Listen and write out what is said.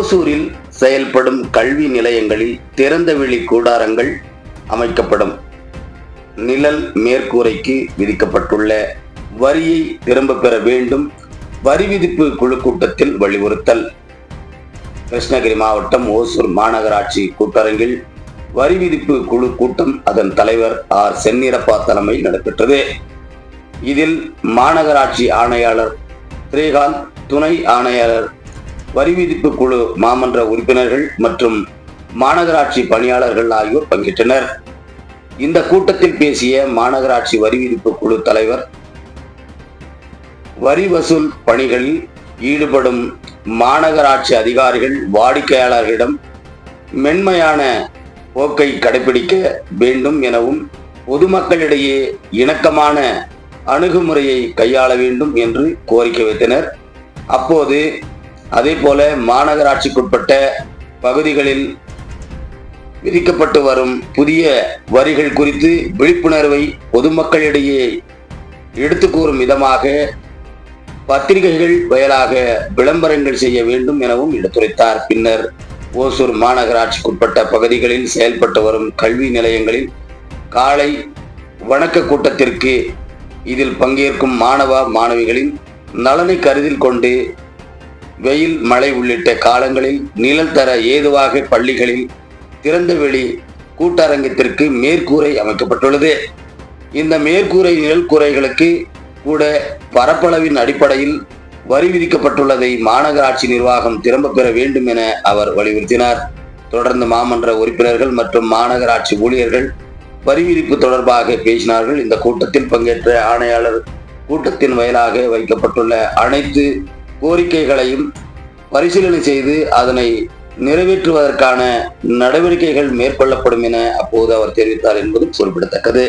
ஓசூரில் செயல்படும் கல்வி நிலையங்களில் திறந்தவெளி கூடாரங்கள் அமைக்கப்படும். நிழல் மேற்கூரைக்கு விதிக்கப்பட்டுள்ள வரியை திரும்ப பெற வேண்டும். வரி விதிப்பு குழு கூட்டத்தில் வலியுறுத்தல். கிருஷ்ணகிரி மாவட்டம் ஓசூர் மாநகராட்சி கூட்டரங்கில் வரி விதிப்பு குழு கூட்டம் அதன் தலைவர் ஆர். சென்னிரப்பா தலைமையில் நடைபெற்றது. இதில் மாநகராட்சி ஆணையாளர் ஸ்ரீகாந்த் துணை ஆணையாளர் வரி விதிப்பு குழு மாமன்ற உறுப்பினர்கள் மற்றும் மாநகராட்சி பணியாளர்கள் ஆகியோர் பங்கேற்றனர். இந்த கூட்டத்தில் பேசிய மாநகராட்சி வரி விதிப்பு குழு தலைவர் வரி வசூல் பணிகளில் ஈடுபடும் மாநகராட்சி அதிகாரிகள் வாடிக்கையாளர்களிடம் மென்மையான போக்கை கடைபிடிக்க வேண்டும் எனவும் பொதுமக்களிடையே இணக்கமான அணுகுமுறையை கையாள வேண்டும் என்று கோரிக்கை வைத்தனர். அப்போது அதே போல மாநகராட்சிக்குட்பட்ட பகுதிகளில் விதிக்கப்பட்டு வரும் புதிய வரிகள் குறித்து விழிப்புணர்வை பொதுமக்களிடையே எடுத்து கூறும் விதமாக பத்திரிகைகள் வயலாக விளம்பரங்கள் செய்ய வேண்டும் எனவும் எடுத்துரைத்தார் பின்னர். ஓசூர் மாநகராட்சிக்குட்பட்ட பகுதிகளில் செயல்பட்டு வரும் கல்வி நிலையங்களில் காலை வணக்க கூட்டத்திற்கு இதில் பங்கேற்கும் மாணவ மாணவிகளின் நலனை கருதில் கொண்டு வெயில் மழை உள்ளிட்ட காலங்களில் நிழல் தர ஏதுவாக பள்ளிகளில் திறந்தவெளி கூட்டரங்கத்திற்கு மேற்கூரை அமைக்கப்பட்டுள்ளது. இந்த மேற்கூரை நிழல் கூரைகளுக்கு கூட பரப்பளவின் அடிப்படையில் வரி விதிக்கப்பட்டுள்ளதை மாநகராட்சி நிர்வாகம் திரும்ப பெற வேண்டும் என அவர் வலியுறுத்தினார். தொடர்ந்து மாமன்ற உறுப்பினர்கள் மற்றும் மாநகராட்சி ஊழியர்கள் வரி விதிப்பு தொடர்பாக பேசினார்கள். இந்த கூட்டத்தில் பங்கேற்ற ஆணையாளர் கூட்டத்தின் வயலாக வைக்கப்பட்டுள்ள அனைத்து கோரிக்கைகளையும் பரிசீலனை செய்து அதனை நிறைவேற்றுவதற்கான நடவடிக்கைகள் மேற்கொள்ளப்படும் என அப்போது அவர் தெரிவித்தார் என்பது குறிப்பிடத்தக்கது.